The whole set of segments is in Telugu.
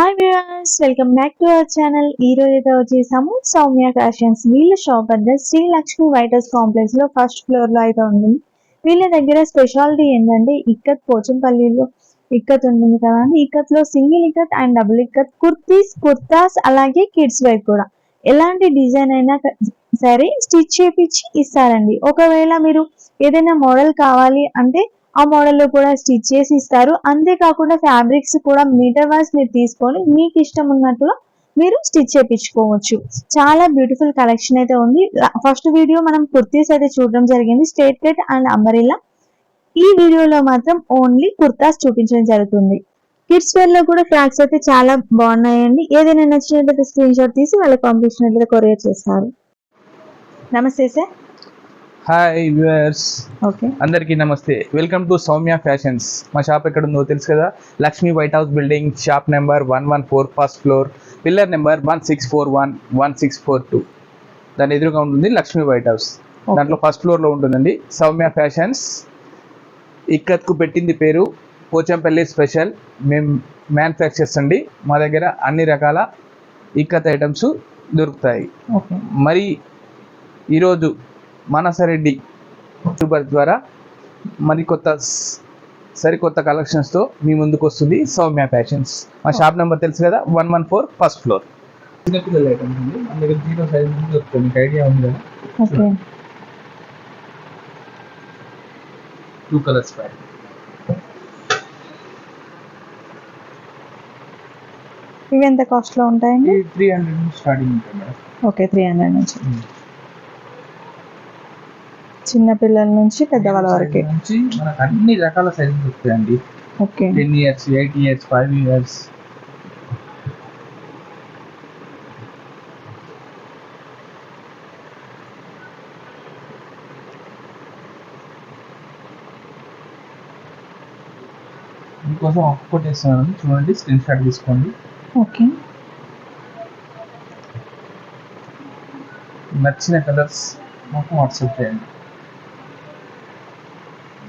Hi viewers welcome back to our channel ఈ రోజు అయితే వచ్చేసాము సౌమ్య ఫ్యాషన్స్ వీళ్ళ shop address Sri Lakshmi white house కాంప్లెక్స్లో ఫస్ట్ ఫ్లోర్లో అయితే ఉంటుంది వీళ్ళ దగ్గర స్పెషాలిటీ ఏంటంటే ఇక్కత్ పోచంపల్లిలో ఇక్కత్ ఉంటుంది కదా ఇక్కత్లో single ikat and double ikat kurtis kurtas అలాగే కిడ్స్ వేర్ కూడా. ఎలాంటి డిజైన్ అయినా సరే స్టిచ్ చేపించి ఇస్తారండి. ఒకవేళ మీరు ఏదైనా మోడల్ కావాలి అంటే ఆ మోడల్లో కూడా స్టిచ్ చేసి ఇస్తారు. అంతేకాకుండా ఫ్యాబ్రిక్స్ కూడా మీటర్ వైజ్ మీరు తీసుకొని మీకు ఇష్టం ఉన్నట్లు మీరు స్టిచ్ చేయించుకోవచ్చు. చాలా బ్యూటిఫుల్ కలెక్షన్ అయితే ఉంది. ఫస్ట్ వీడియో మనం కుర్తీస్ అయితే చూడడం జరిగింది. స్ట్రేట్ కట్ అండ్ అంబరిలా ఈ వీడియోలో మాత్రం ఓన్లీ కుర్తాస్ చూపించడం జరుగుతుంది. కిడ్స్ వేర్లో కూడా ఫ్రాక్స్ అయితే చాలా బాగున్నాయండి. ఏదైనా నచ్చినట్లయితే స్క్రీన్ షాట్ తీసి వాళ్ళకి పంపించినట్లయితే కొరియర్ చేస్తారు. నమస్తే సార్. హాయ్ వ్యూయర్స్ ఓకే అందరికీ నమస్తే. వెల్కమ్ టు సౌమ్య ఫ్యాషన్స్ మా షాప్ ఎక్కడ ఉందో తెలుసు కదా? Lakshmi white house building shop number one one four first floor pillar number one six four one one six four two దాని ఎదురుగా ఉంటుంది లక్ష్మీ వైట్ హౌస్ దాంట్లో ఫస్ట్ ఫ్లోర్లో ఉంటుందండి. సౌమ్య ఫ్యాషన్స్ ఇక్కత్కు పెట్టింది పేరు పోచంపల్లి స్పెషల్ మేము మ్యానుఫ్యాక్చర్స్ అండి. మా దగ్గర అన్ని రకాల ఇక్కత్ ఐటమ్స్ దొరుకుతాయి. ఓకే మరి ఈరోజు మానసరెడ్డి యూట్యూబర్ ద్వారా మరి కొత్త స్- సరికొత్త కలెక్షన్స్తో మీ ముందుకు వస్తుంది సౌమ్య ఫ్యాషన్స్ మా షాప్ నెంబర్ తెలుసు కదా? One one four first floor చిన్నపిల్లల ఐటమ్స్ అండి. మన దగ్గర జీరో సైజ్ నుంచి మీకు ఐడియా ఉంది కదా? ఓకే. టూ కలర్స్ ప్యాక్ ఇవి ఎంత కాస్ట్లో ఉంటాయండి? త్రీ హండ్రెడ్ నుంచి స్టార్టింగ్ ఉంటుంది. మేడం ఓకే త్రీ హండ్రెడ్ నుంచి. చిన్న పిల్లల నుంచి పెద్దవాళ్ళ వరకు. నుంచి మనకు అన్ని రకాల సైజులు దొరుకుతాయండి. Okay. Ten years eight years five years మీకోసం ఒక్కొక్కటి వేస్తున్నాను చూడండి స్క్రీన్ షాట్ తీసుకోండి. ఓకే. నచ్చిన కలర్స్ మాకు వాట్సాప్ చేయండి.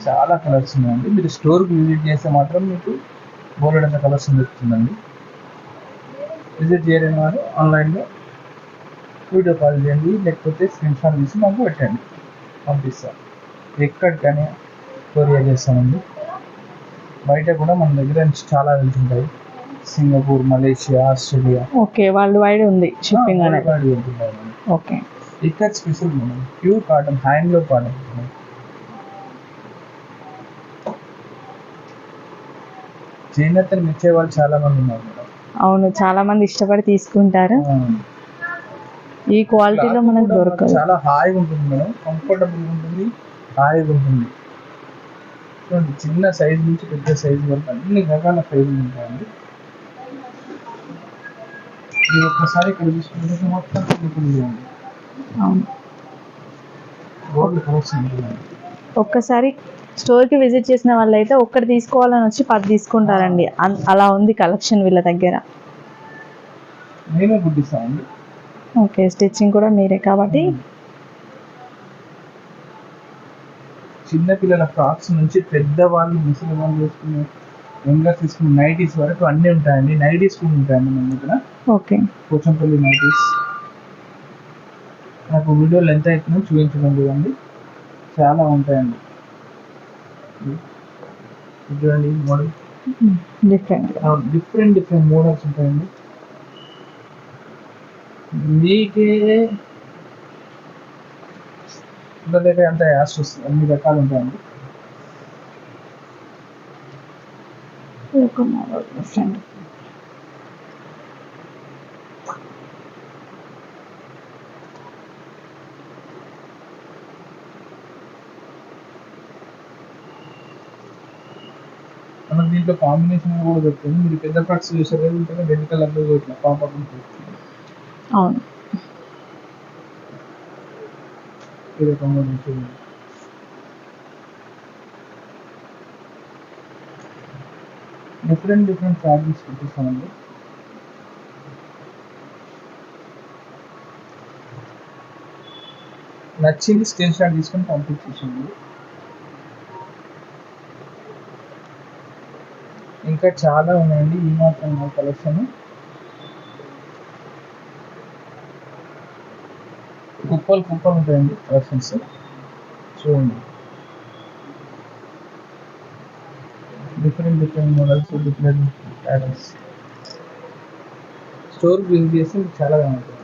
చాలా కలర్స్ ఉన్నాయండి. మీరు స్టోర్కి విజిట్ చేస్తే మాత్రం మీకు బోలెడంత కలర్స్ దొరుకుతుందండి. విజిట్ చేయలేని వారు ఆన్లైన్లో వీడియో కాల్ చేయండి లేకపోతే స్క్రీన్ షాట్ తీసి మాకు పెట్టండి. పంపిస్తాం. ఎక్కడికైనా కొరియర్ చేస్తామండి. బయట కూడా మన దగ్గర నుంచి చాలా వెళ్తుంటాయి. Singapore Malaysia Australia. Okay world wide ఉంది షిప్పింగ్ అనేది. ఓకే. ఇక్కడ స్పెషల్ మనం ప్యూర్ కాటన్ హ్యాండ్లో కాటన్ చేనేతలు మెచ్చే వాళ్ళు చాలా మంది ఉన్నారు మేడం. అవును చాలా మంది ఇష్టపడి తీసుకుంటారు. ఈ క్వాలిటీలో మనకు దొరకదు. చాలా హాయిగా ఉంటుంది మేడం. కంఫర్టబుల్ ఉంటుంది హాయిగా ఉంటుంది. చూడండి చిన్న సైజ్ నుంచి పెద్ద సైజ్ వరకు అన్ని రకాల సైజులు ఉంటాయండి. మీరు ఒక్కసారి ఇక్కడ చూసుకుంటే మొత్తం ఉంటుంది అవును. ఒక్కసారి స్టోర్కి విజిట్ చేసిన వాళ్ళైతే ఒక్కటి తీసుకోవాలని వచ్చి పది తీసుకుంటారండి. అలా ఉంది కలెక్షన్ వీళ్ళ దగ్గర. ఓకే స్టిచ్చింగ్ కూడా మీరే కాబట్టి. చిన్న పిల్లల ఫ్రాక్స్ నుంచి పెద్దవాళ్ళు ముసలి వాళ్ళు వేసుకునే యంగర్ తీసుకునే నైటీస్ వరకు అన్నీ ఉంటాయండి. నైటీస్ కూడా ఉంటాయండి మన దగ్గర. ఓకే పోచంపల్లి నైటీస్ నాకు వీడియోలు ఎంత అవుతుందో చూపించడం చూడండి చాలా ఉంటాయండి. చూడండి model different different different models ఉంటాయండి మీకే ఇంత దగ్గర అంత యాస్ట్ వస్తుంది అన్ని రకాలు ఉంటాయండి డిఫరెంట్ మనకు దీంట్లో కాంబినేషన్ కూడా దొరుకుతుంది మీరు పెద్ద ఫ్రాక్స్ చూసారు కదా రెడ్ కలర్లో ఇట్లా పాపప్ అవును. ఇది కాంబినేషన్ డిఫరెంట్ డిఫరెంట్ ఫ్యాబ్రిక్స్ చూపిస్తామండి. నచ్చింది స్క్రీన్ షాట్ తీసుకొని పంపించేసింది ఇంకా చాలా ఉన్నాయండి. ఈ మాత్రం కలెక్షన్. కుప్పలు కుప్పలు ఉంటాయండి కలెక్షన్స్. చూడండి. Different different models different patterns store bill చేస్తే చాలా బాగుంటుంది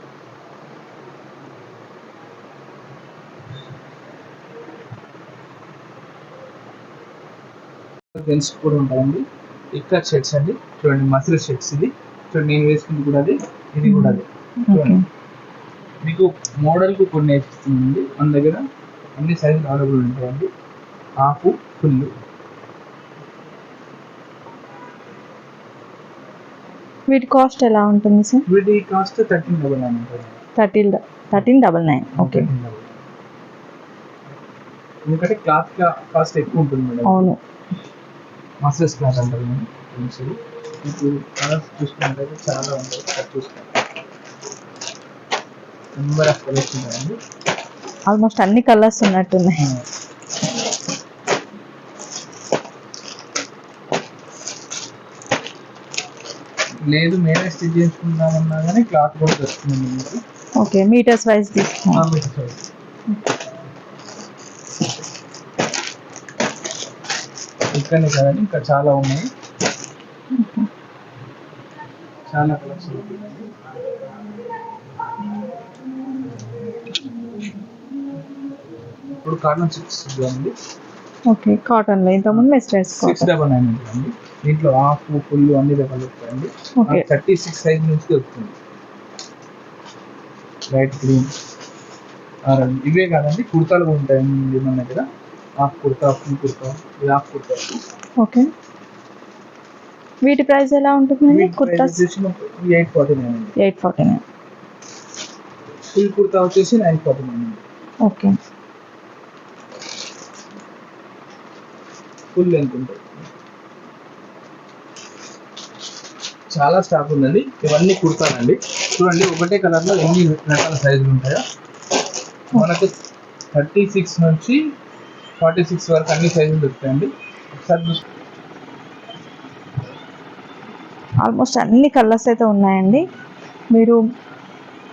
ఫ్రెండ్స్ కూడా ఉంటాయండి ఇక్కడ షర్ట్స్ అండి. చూడండి మసిల్ షర్ట్స్ ఇది. చూడండి నేను వేసుకుంది కూడా అది ఇది కూడా అది. ఓకే. మీకు మోడల్కి కొన్ని వేసిస్తుందండి మన దగ్గర అన్ని సైజులు అవైలబుల్ ఉంటాయండి. హాఫ్ ఫుల్ వీటి కాస్ట్ ఎలా ఉంటుంది సార్ వీటి కాస్ట్ థర్టీన్ డబల్ నైన్ ఉంటుంది. Thirteen thirteen double nine okay. ఎందుకంటే క్లాత్ కాస్ట్ ఎక్కువ ఉంటుంది మేడం. అవును. మసల్స్ క్లాత్ అంటారు మేము ఇప్పుడు కలర్స్ చూసుకున్నట్టయితే చాలా ఉంటాయి. అది చూసుకోండి. నెంబర్ ఆఫ్ కలర్స్ ఉంటాయండి ఆల్మోస్ట్ అన్ని కలర్స్ ఉన్నట్టున్నాయి. లేదు మేమే స్టిచ్ చేసుకుందామన్నా కానీ క్లాత్ కూడా వస్తుంది మీకు. ఓకే మీటర్స్ వైజ్ తీసుకున్నాం ఆ, మీకు ఇక్కడనే కదండి ఇంకా చాలా ఉన్నాయి. చాలా కలర్స్ ఇప్పుడు కాటన్ సిక్స్ అండి. ఓకే కాటన్లో. ఇంతకుముందు మెస్టర్స్ సిక్స్ డబల్ నైన్ ఉంటుందండి దీంట్లో హాఫ్ ఫుల్ అన్ని రకాలు వస్తాయండి థర్టీ సిక్స్ సైజ్ నుంచి దొరుకుతుంది లైట్ గ్రీన్ ఇవే కాదండి కుర్తాలు కూడా ఉంటాయండి మన దగ్గర. హాఫ్ కుర్తా ఫుల్ కుర్తా ఇది హాఫ్ కుర్తా ఓకే. వీటి ప్రైస్ ఎలా ఉంటుందండి kurta eight forty nine eight forty nine. Full kurta వచ్చేసి nine forty nine okay. Full length ఉంటుంది. చాలా స్టాక్ ఉందండి. ఇవన్నీ కుర్తాలండి. చూడండి ఒకటే కలర్లో ఎన్ని రకాల సైజులు ఉంటాయో. మనకు థర్టీ సిక్స్ నుంచి ఫార్టీ సిక్స్ వరకు అన్ని సైజులు దొరుకుతాయండి. ఒకసారి ఆల్మోస్ట్ అన్ని కలర్స్ అయితే ఉన్నాయండి. మీరు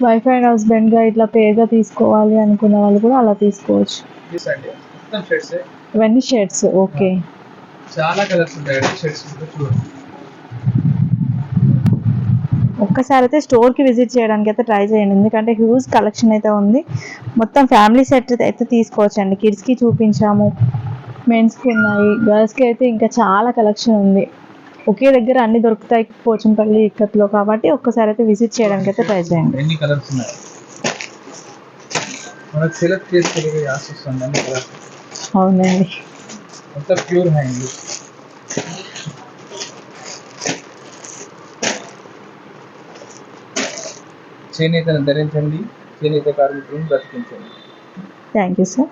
వైఫ్ అండ్ హస్బెండ్గా ఇట్లా పేరుగా తీసుకోవాలి అనుకున్న వాళ్ళు కూడా అలా తీసుకోవచ్చు. ఇవన్నీ షర్ట్స్ ఓకే. చాలా కలర్స్ ఉంటాయండి షర్ట్స్ చూడండి. ఒక్కసారి అయితే స్టోర్కి విజిట్ చేయడానికి అయితే ట్రై చేయండి. ఎందుకంటే హ్యూజ్ కలెక్షన్ అయితే ఉంది. మొత్తం ఫ్యామిలీ సెట్ అయితే తీసుకోవచ్చు అండి కిడ్స్కి చూపించాము. మెన్స్కి ఉన్నాయి. గర్ల్స్కి అయితే ఇంకా చాలా కలెక్షన్ ఉంది. ఒకే దగ్గర అన్ని దొరుకుతాయి పోచంపల్లి ఇక్కత్లో కాబట్టి ఒక్కసారి అయితే విజిట్ చేయడానికి అయితే ట్రై చేయండి. అవునండి. ప్యూర్ హ్యాండ్ చేనేతను ధరించండి. చేనేత కార్మికులను బ్రతికించండి. Thank you sir